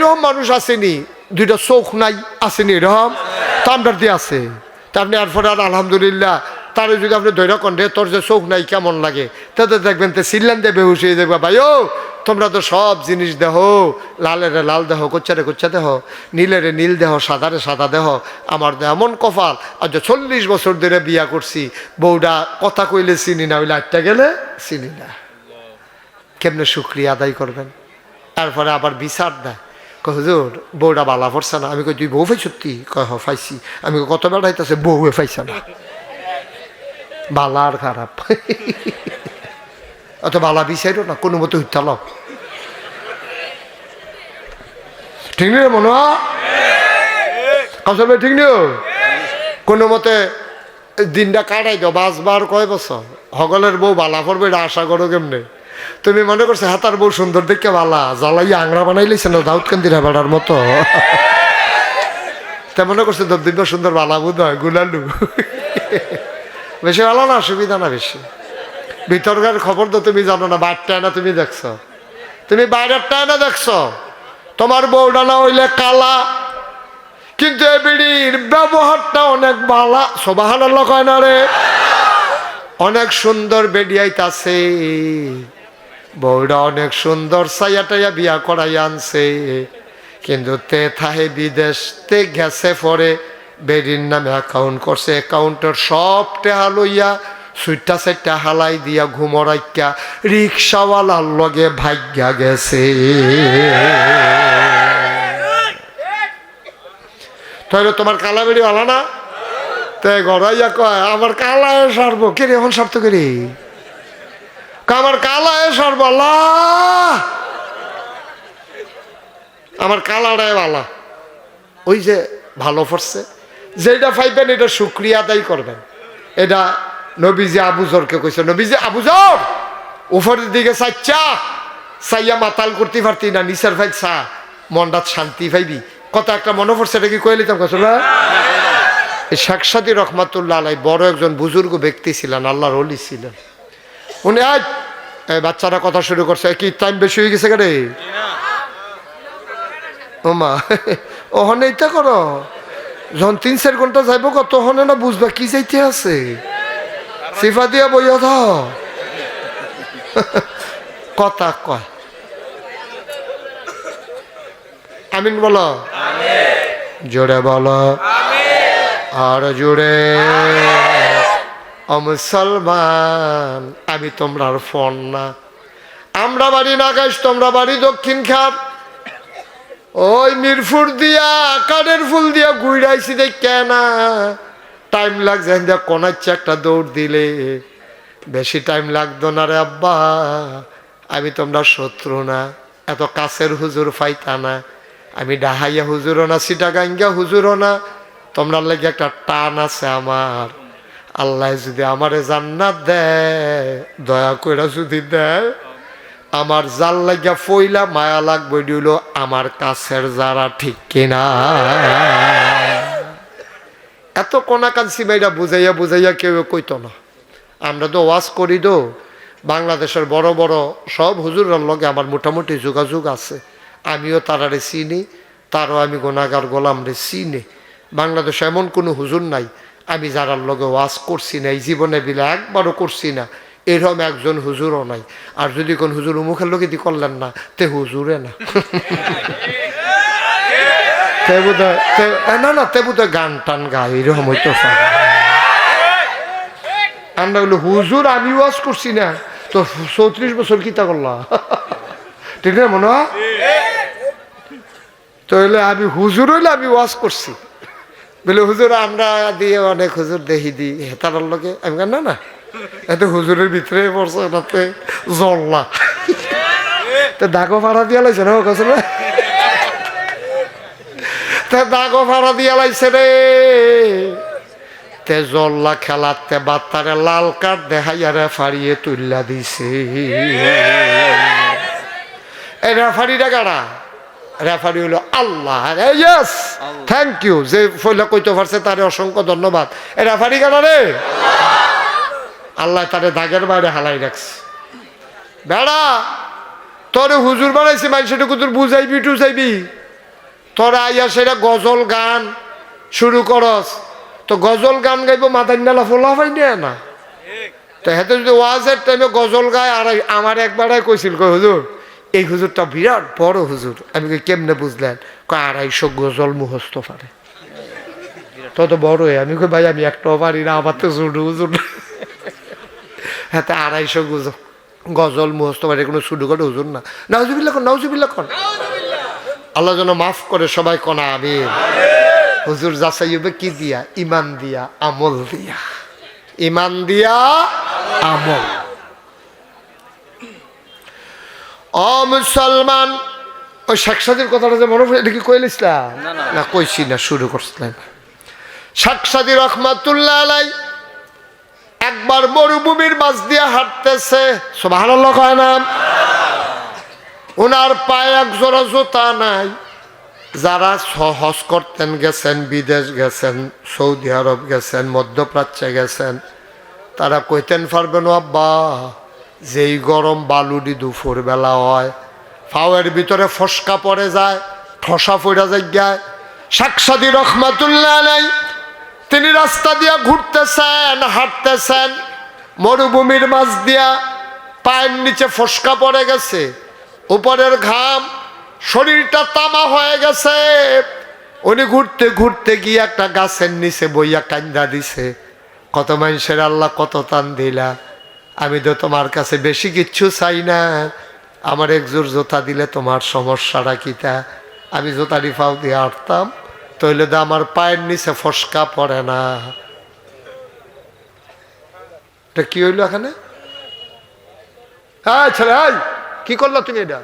এইরকম মানুষ আসেনি, দুইটা চোখ নাই, আসেনি, এরকম? তামটার দিয়ে আছে। তার নেওয়ার পরে আর আলহামদুলিল্লাহ, তার যদি আপনি ধৈর্য কন্ডে তোর যে চোখ নাই, কেমন লাগে? তাতে দেখবেন তো সিল্লান দিয়ে বেহুশ হয়ে দেখবা ভাই ও তোমরা তো সব জিনিস দেহ লালেরে লাল দেহ কোচ্চারে কোচ্চা দেহ নীলেরে নীল দেহ সাদারে সাদা দেহ, আমার দেহ এমন কপাল। যে চল্লিশ বছর ধরে বিয়া করছি বউটা কথা কইলে চিনি না ওই লাইটটা গেলে চিনি না। কেমনে শুক্রিয়া আদায় করবেন? তারপরে আবার বিচার দেয়। হুজুর বউটা বালা পড়ছে না। আমি কই, তুই বউ তুই কয়, হ ফাইছি আমি কত বেড়া হইতেছে বউয়ে ফাইছে না। বালা আর খারাপ। অত বালা বিচারও না, কোনো মতো হইতাল ঠিক নেই মনে? কাউসার ঠিক নেই কোনো মতে দিনটা কাটাই দাও বাঁচবার কয় বছর? হগলের বউ বালা এটা আশা করো কেমনে? তুমি মনে করছ হাতার বউ সুন্দর, দেখে বালা জ্বালাই আংরা বানাইলেছে না দাউদ কান্দির হেবাড়ার মতো? তা মনে করছে দবদিব্য সুন্দর বালা বুধ হয় গুলালু। বেশি ভালো না, সুবিধা না বেশি। ভিতরকার খবর তো তুমি জানো না, বাইরটায় না তুমি দেখছ। তুমি বাইরেরটায় না দেখছ, তোমার বউটা না হইলে কালা। কিন্তু এ বিড়ির ব্যবহারটা অনেক ভালা সবাহান কয় না রে? অনেক সুন্দর বেডিয়াইতাছে বউটা অনেক সুন্দর সাইয়া টাইয়া বিয়া করাই আনছে। কিন্তু তে থাহে বিদেশ তে গেছে পরে বেডির নামে অ্যাকাউন্ট করছে। অ্যাকাউন্টের সব টেহা লইয়া সুইটা সেটা হালাই দিয়া ঘুমরাইকা রিক্সাওয়ালার লগে ভাগ্যা গেছে। তাহলে তোমার কালা বেড়ি ভালো না? তাই গড়াইয়া কয়, আমার কালায় সারবো। কে রে এখন সারতো কে রে আমার কালায় সারবো আল্লাহ আমার কালাটায় ভালো ওই যে ভালো পড়ছে। যেটা পাইবেন এটা শুক্রিয়া আদায় করবেন। এটা নবীজি আবুজরকে কইছে, নবীজি আবুজর উপরের দিকে চাচ্চা চাইয়া মাতাল করতে পারতি না, নিচের ভাই চা মনটা শান্তি পাইবি। কত একটা মনে পড়ছে, এটা কি কইলি তো কথা এই শেখ সাদি রহমাতুল্লাহ আলাই বড় একজন বুজুর্গ ব্যক্তি ছিলেন, আল্লাহর অলি ছিলেন। উনি আজ বাচ্চারা কথা শুরু করছে। কি টাইম বেশি হয়ে গেছে কেন ও মা ওখানে এটা করো। যখন তিন চার ঘণ্টা যাইব কত ওখানে না বুঝবা কি যাইতে আছে। সিফা দিয়া বইয়া দাও। কথা কয়। আমিন বলো। জোরে বলো। আর জোরে। মুসলমান আমি তোমরার ফোন না। আমরা বাড়ি নাগাইশ, তোমরা বাড়ি দক্ষিণ খাট। ওই মিরপুর দিয়া, কাঠের ফুল দিয়া ঘুরাইছি দেখে না টাইম লাগছে দেখ কোনাচ্ছে একটা দৌড় দিলে। বেশি টাইম লাগতো না রে আব্বা, আমি তোমরা শত্রু না। এত কাছের হুজুর ফাইতা না। আমি ডাহাইয়া হুজুরও না সিটা সিটাগাঙ্গা হুজুরও না। তোমরা লেগে একটা টান আছে আমার। আল্লাহ যদি আমারে জান্নাত দেয়, দয়া করে যদি দেয়, আমার জাল লাগিয়া ফইলা মায়া লাগবে দিল আমার কাছের যারা ঠিক কিনা। এত কোনা কানসি মেয়েরা বুঝাইয়া বুঝাইয়া কেউ কইতো না। আমরা তো ওয়াজ করি তো, বাংলাদেশের বড় বড় সব হুজুরের লগে আমার মোটামুটি যোগাযোগ আছে। আমিও তারারে চিনি, তারও আমি গোনাগার গোলাম রে চিনি। বাংলাদেশে এমন কোনো হুজুর নাই। আমি যারার লগে ওয়াজ করছি না এই জীবনে বিলে একবারও করছি না এরকম একজন হুজুরও নাই। আর যদি কোন হুজুর মুখের লোকে দি করলেন না তে হুজুরে না। না না তে বোধহয় গান টান গায় এরকম হইতো পারে। আমরা বলি হুজুর আমি ওয়াজ করছি না। তো চৌত্রিশ বছর কিতা করলা? ঠিক না মনে হয়? তো হইলে আমি হুজুর হইলে আমি ওয়াজ করছি। বলে, হুজুর, আমরা দিয়ে অনেক হুজুর দেখি দিই হেতার লোকে আমি কেন না না এত হুজুরের ভিতরে পড়ছে তাতে জল্লা তো দাগো ভাড়া দিয়া লাইছে না কাছে তে দাগো ভাড়া দিয়া লাইছে রে। তে জল্লা খেলাতে বাত্তারে লাল কার্ড দেখাইয়া রেফারিয়ে তুল্লা দিছে। এই রেফারিটা কারা? রেফারি হলো আল্লাহ। ইয়েস থ্যাংক ইউ যে ফইলা কইতে পারছে তারে অসংখ্য ধন্যবাদ। এ রেফারি কারা রে? আল্লাহ তারে দাগের বাইরে হালাই রাখছে। বেড়া তোরে হুজুর বানাইছে মানুষটা কুতুর বুঝাইবি টুজাইবি তোরা আইয়া সেটা গজল গান শুরু করস। তো গজল গান গাইব মাথায় মেলা ফোলা হয় না তো হেতে যদি ওয়াজের টাইমে গজল গায় আর আমার একবারে কইছিল কই হুজুর? এই হুজুরটা বিরাট বড় হুজুর। আমি কেমনে বুঝলেন? কয়, আড়াইশো গজল মুখস্থ পারে। তত বড় আমি কই, ভাই, আমি একটাও পারি না, আমার তো ছোট হুজুর হ্যাঁ তা আড়াইশো গজল গজল মুখস্থ পারে, কোনো শুরু করে, হুজুর না। নাউজুবিল্লা কর নাউজুবিল্লা কর। আল্লাহ যেন মাফ করে সবাই কনা আমি হুজুর যাচাইবে কি দিয়া? ইমান দিয়া, আমল দিয়া। ইমান দিয়া, আমল। অ মুসলমান। ওই শেখ সাদির কথাটা যে মনে পড়ে এটা কি কইলিসলাম না কইছি না শুরু করছিলাম শেখ সাদি রহমাতুল্লাহ আলাই একবার মরুভূমির মাছ দিয়ে হাঁটতেছে। না? ওনার পায়ে এক জোড়া জুতা নাই। যারা সহজ করতেন গেছেন বিদেশ গেছেন সৌদি আরব গেছেন মধ্যপ্রাচ্যে গেছেন তারা কইতেন পারবেন আব্বা যেই গরম বালুডি দুপুর বেলা হয়, ফাওয়ের ভিতরে ফসকা পড়ে যায়, ঠসা পড়া যায় সাকসাদি রহমাতুল্লাহ নাই তিনি রাস্তা দিয়া ঘুরতেছেন, হাঁটতেছেন, মরুভূমির মাঝ দিয়া পায়ের নিচে ফসকা পড়ে গেছে, উপরের ঘাম, শরীরটা তামা হয়ে গেছে। উনি ঘুরতে ঘুরতে গিয়ে একটা গাছের নিচে বইয়া কান্দা দিছে, কত মানুষের আল্লাহ কত টান দিলা। আমি তো তোমার কাছে বেশি কিচ্ছু চাই না। আমার একজোর জোতা দিলে তোমার সমস্যাটা কিতা আমি জোতারি ফাও দিয়ে আটতাম তৈলে তো আমার পায়ের নিচে ফসকা পড়ে না। এটা কি হইল এখানে? হ্যাঁ ছেলে হাই কি করল তুমি এটা?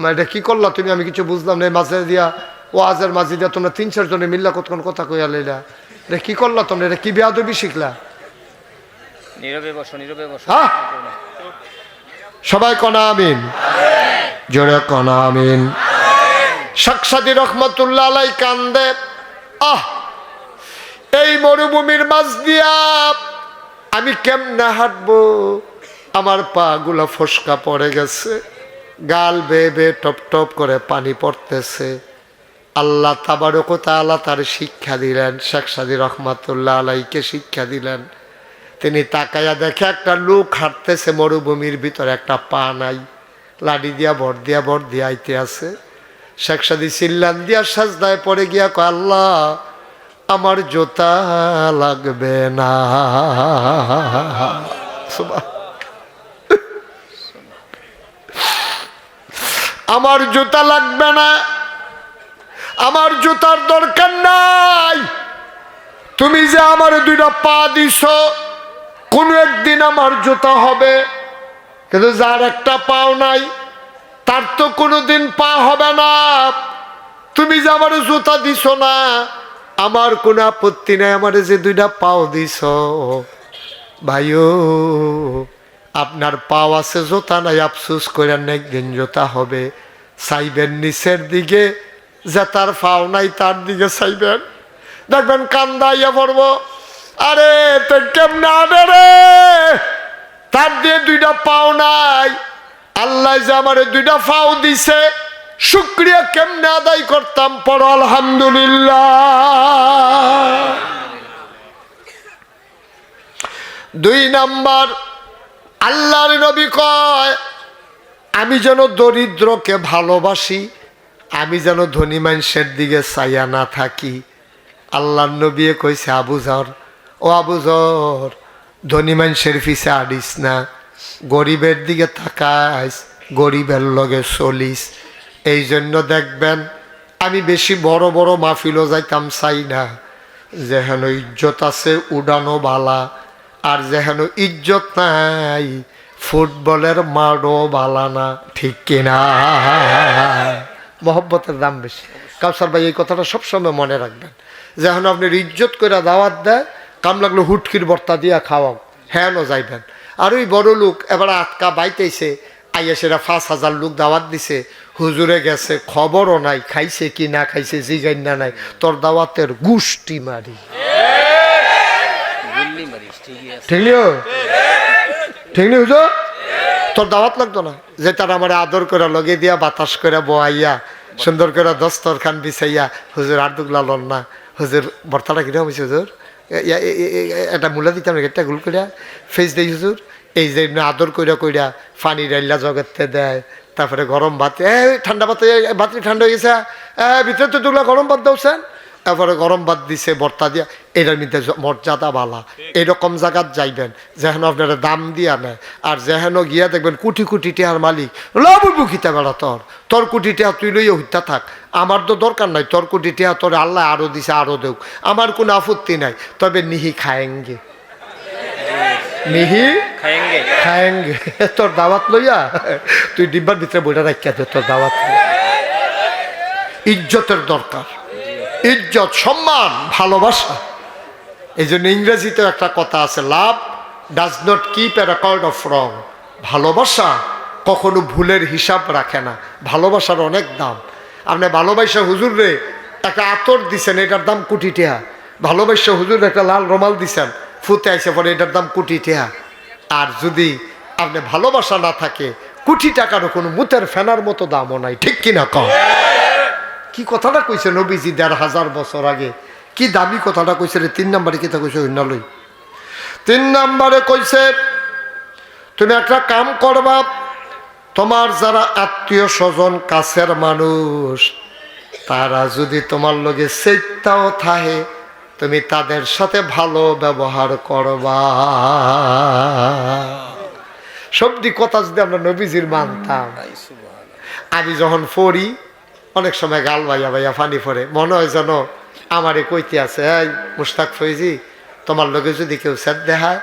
মা, এটা কি করলা তুমি? আমি কিছু বুঝলাম না মাঝে দিয়া ওয়াজের মাঝে দিয়া তোমরা তিন চারজনে মিল্লা কতক্ষণ কথা কইয়া লইলা? এটা কি করলা তোমরা? এটা কি বেয়াদবি শিখলা? নীরবে বসো নীরবে বসো। হ্যাঁ? সবাই কনা আমিন। জোরে কনা আমিন। সাকসাদি রহমতুল্লাহ আলাই কান্দে। আহ! এই মরুভূমির মাঝ দিয়া আমি কেমনে হাঁটবো? আমার পা গুলা ফসকা পড়ে গেছে। গাল বেয়ে বেয়ে টপ টপ করে পানি পড়তেছে। আল্লাহ তাবারকতা আল্লাহ তার শিক্ষা দিলেন, শেখ সাদি রহমাতুল্লাহ আলাইকে শিক্ষা দিলেন। তিনি তাকাইয়া দেখে একটা লোক হাঁটতেছে, মরুভূমির ভিতরে একটা পা নাই লাডি দিয়া ভর দিয়া ভর দিয়া আইতে আছে। শেখ সাদি চিল্লান দিয়া সাজদায় পড়ে গিয়া কয়, আল্লাহ, আমার জোতা লাগবে না। আমার জুতা লাগবে না। আমার জুতার দরকার নাই। তুমি যে আমার দুইটা পা দিছ, কোনো একদিন আমার জুতা হবে। কিন্তু যার একটা পাও নাই, তার তো কোনোদিন পা হবে না। তুমি যে আমার জুতা দিছ না, আমার কোনো আপত্তি নাই আমার যে দুইটা পাও দিছ। ভাইও, আপনার পাও আছে, জোতা নাই, আফসুস করেন একদিন জোতা হবে। চাইবেন নিচের দিকে যে তার পাও নাই, তার দিকে চাইবেন। দেখবেন কান্দাইয়া পড়ব। আরে, তো কেমনে আনে রে? তার দিয়ে দুইটা পাও নাই। আল্লাহ যে আমার দুইটা পাও দিছে, শুক্রিয়া কেমনে আদায় করতাম পর আলহামদুলিল্লাহ। দুই নাম্বার, আল্লাহর নবী কয়, আমি যেন দরিদ্রকে ভালোবাসি আমি যেন ধনী মানুষের দিকে চাইয়া না থাকি। আল্লাহর নবী কইছে আবুজর ও আবুজর ধনী মানুষের পিছে আডিস না। গরিবের দিকে তাকাইস, গরিবের লগে চলিস। এই জন্য দেখবেন, আমি বেশি বড় বড় মাহফিলও যাইতাম চাই না। যেহেন ইজ্জত আছে, উডানো বালা। আর যেহেন ইজ্জত নাই, ফুটবলের মারও বালা না। ঠিক কিনা? মহব্বতের দাম বেশি। কাউসার ভাই এই কথাটা সবসময় মনে রাখবেন। যেহেন আপনি ইজ্জত করে দাওয়াত দেয় কাম লাগল হুটকির বর্তা দিয়া খাওয়াও হ্যাঁ যাইবেন। আর ওই বড় লোক এবার আটকা বাইতেছে আইয়া সেরা পাঁচ হাজার লোক দাওয়াত দিছে হুজুরে গেছে খবরও নাই খাইছে কি না খাইছে জিগাইন না নাই তোর দাওয়াতের গুষ্টি মারি। ঠিক ঠিক হুজুর? তোর দাওয়াত লাগতো না? যে তার আমার আদর করে লগে দিয়া বাতাস করে বোয়াইয়া সুন্দর করে দস্তর খান বিছাইয়া হুজুর আর দুগলা লন না। হুজুর বর্তাটা কীরকম হয়েছে হুজুর? এ- এ- এ- এ- এ- এটা মূলা দিতাম একটা গুল করিয়া ফেস দেই হুজুর এই যে আদর কইরা কইরা পানি ডাইলা জগতে দেয় তারপরে গরম ভাত এই ঠান্ডা ভাত ভাতটি ঠান্ডা হয়ে গেছে এ, ভিতরে তো দুগলা গরম ভাত দাওছেন? তারপরে গরম ভাত দিছে বর্তা দিয়া এটার মধ্যে মর্যাদা বালা। এরকম জায়গাত যাইবেন যেহেন আপনারা দাম দিয়া নেয় আর যেহেন গিয়া দেখবেন কোটি কোটি টিহার মালিক লবু খিতে বেড়া তোর? তোর কোটি টিহা তুই লইয়া হত্যা থাক। আমার তো দরকার নাই তোর কোটি টিহা তোর আল্লাহ আরও দিছে আরও দেখ আমার কোনো আপত্তি নাই তবে নিহি খায়েঙ্গে। নিহি খায়েঙ্গে। তোর দাওয়াত লইয়া তুই ডিব্বার ভিতরে বইটা রাখিয়া দে তোর দাওয়াত। ইজ্জতের দরকার। ইজ্জত, সম্মান, ভালোবাসা। এই জন্য ইংরেজিতে একটা কথা আছে, love does not keep a record of wrong ভালোবাসা কখনো ভুলের হিসাব রাখে না, ভালোবাসার অনেক দাম। আপনি ভালোবাসা হুজুর রে, একটা আতর দিছেন, এটার দাম কোটি টেহা ভালোবাসা হুজুর একটা লাল রমাল দিছেন ফুতে আইসে পরে এটার দাম কোটি টেহা আর যদি আপনি ভালোবাসা না থাকে, কোটি টাকারও কোনো মুতের ফেনার মতো দামও নাই, ঠিক কিনা কম কি কথাটা কইছে নবীজি দেড় হাজার বছর আগে? কি দামি কথাটা কইছে রে? তিন নম্বরে কিতা কইছে অন্যালই তিন নম্বরে কইছে তুমি একটা কাম করবা তোমার যারা আত্মীয় স্বজন কাছের মানুষ তারা যদি তোমার লগে সেইটাও থাহে তুমি তাদের সাথে ভালো ব্যবহার করবা। সবদি কথা যদি আমরা নবীজির মানতাম। আমি যখন পড়ি অনেক সময় গাল ভাইয়া ভাইয়া ফানি পড়ে। মনে হয় যেন আমারে কইতে আছে, এই মুস্তাক ফৈজি, তোমার লগে যদি কেউ স্যার দেখায়,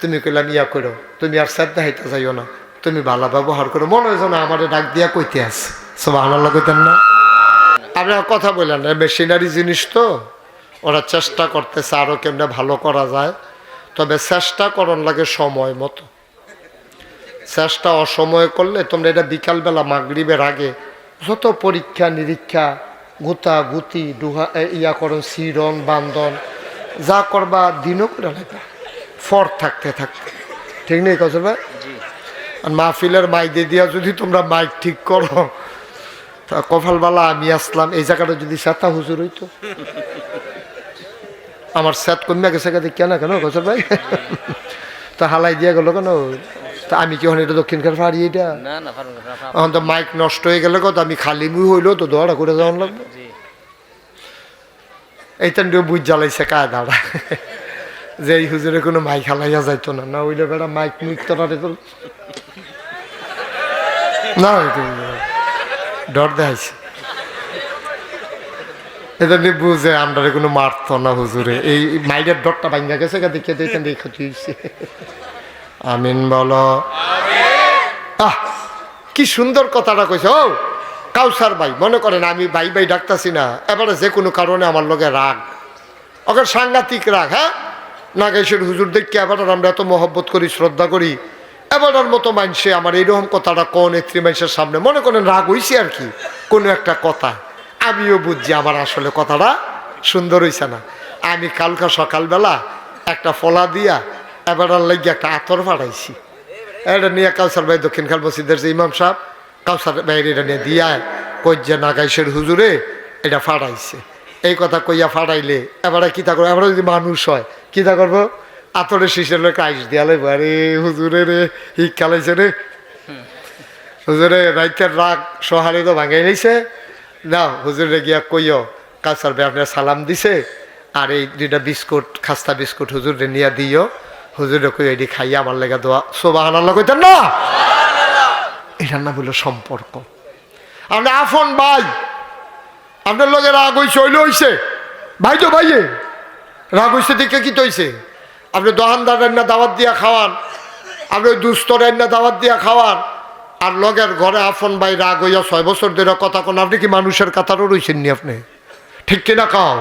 তুমি কইলাম ইয়া করো। তুমি আর স্যাদ দেখাইতে যাইও না, তুমি ভালো ব্যবহার করো। মনে হয় যেন আমারে ডাক দিয়া কইতে আছে। সব আনাল্লা কইতেন না? আপনার কথা বললেন না, মেশিনারি জিনিস তো। ওরা চেষ্টা করতেছে আরও কেমনে ভালো করা যায়। তবে চেষ্টা করন লাগে সময় মতো। চেষ্টা অসময়ে করলে তোমরা এটা বিকালবেলা মাগরিবের আগে যত পরীক্ষা নিরীক্ষা গুতা গুতি ডুহা ইয়া করন সিরন বান্ধন যা করবা দিনও করে লাগবে ফর থাকতে থাকতে। ঠিক নেই কসর ভাই আর মাহফিলের মাইদে দিয়া যদি তোমরা মাইক ঠিক করো তা কপালবালা আমি আসলাম এই জায়গাটা যদি সাতা হুজুর হইতো। আমার স্যাত কমিয়া গেছে কেন কেন কসর ভাই? তা হালাই দিয়া গেল কেন? তা আমি কি হন এটা দক্ষিণকার পাহাড়ি এটা? এখন তো মাইক নষ্ট হয়ে গেলে কত আমি খালি মুই হইল তো দোয়াটা করে যাওয়ান লাগবে। এইটা বুঝ জ্বালাইছে কায় দাঁড়া যে এই হুজুরে কোনো মাইক হালাইয়া যাইতো না। না হইলে বেড়া মাইক মুইক তো তো না ডর দেখাইছে। এটা নিয়ে বুঝে আমরা কোনো মারতো না হুজুরে। এই মাইরের ডরটা ভাঙ্গা গেছে দেখে দেখেন ক্ষতি হয়েছে আমিন বলো। আহ, কি সুন্দর কথাটা কইছে ও কাউসার ভাই, মনে করেন আমি ভাই ভাই ডাকতাছি না, এবারে যে কোনো কারণে আমার লগে রাগ। ওকে সাংঘাতিক রাগ হ্যাঁ? নাগেশের হুজুর দেখকে এবার আমরা এত মহব্বত করি, শ্রদ্ধা করি। এবারের মতো মানুষে আমার এইরকম কথাটা কোন নেত্রী মানুষের সামনে, মনে করেন রাগ হইছে আর কি, কোনো একটা কথা। আমিও বুঝছি আমার আসলে কথাটা সুন্দর হইছে না। আমি কালকা সকালবেলা একটা ফলা দিয়া এবার লাগিয়ে একটা আতর ফাটাইছি। এটা নিয়ে কাউসার ভাই দক্ষিণ খাল মসজিদের যে ইমাম সাহেব, কাউসার ভাইয়ের এটা নিয়ে দিয়া যে নাগাইশের হুজুরে এটা ফাটাইছে। এই কথা কইয়া ফাটাইলে এবারে কিতা করব? এবারে যদি মানুষ হয়, কী কিতা করব? আতরের শিশের লোক আইস দিয়ালে বারে হুজুরে রে হিক খেলাইছে রে। হুজুরে, রাইতের রাগ সহারে তো ভাঙাই নিছে না হুজুরে গিয়া কইও, কাউসার ভাই আপনার সালাম দিছে। আর এই দুইটা বিস্কুট, খাস্তা বিস্কুট হুজুরে নিয়ে দিও। হুজুরে কই এটি খাইয়া আমার লেগে দোয়া। সোবাহ আল্লাহ কইতেন না? এটার নাম হলো সম্পর্ক। আপনি আফন ভাই আপনার লগে রাগ হইছে হইলে হইছে। ভাই তো ভাইয়ে রাগ হইছে দেখে কি তৈছে আপনি দোকানদার রান্না দাওয়াত দিয়া খাওয়ান আপনি দুস্থ রান্না দাওয়াত দিয়া খাওয়ান আর লগের ঘরে আফন ভাই রাগ হইয়া ছয় বছর ধরে কথা কোন আপনি কি মানুষের কাতারও রইছেন নি আপনি? ঠিক কিনা খাও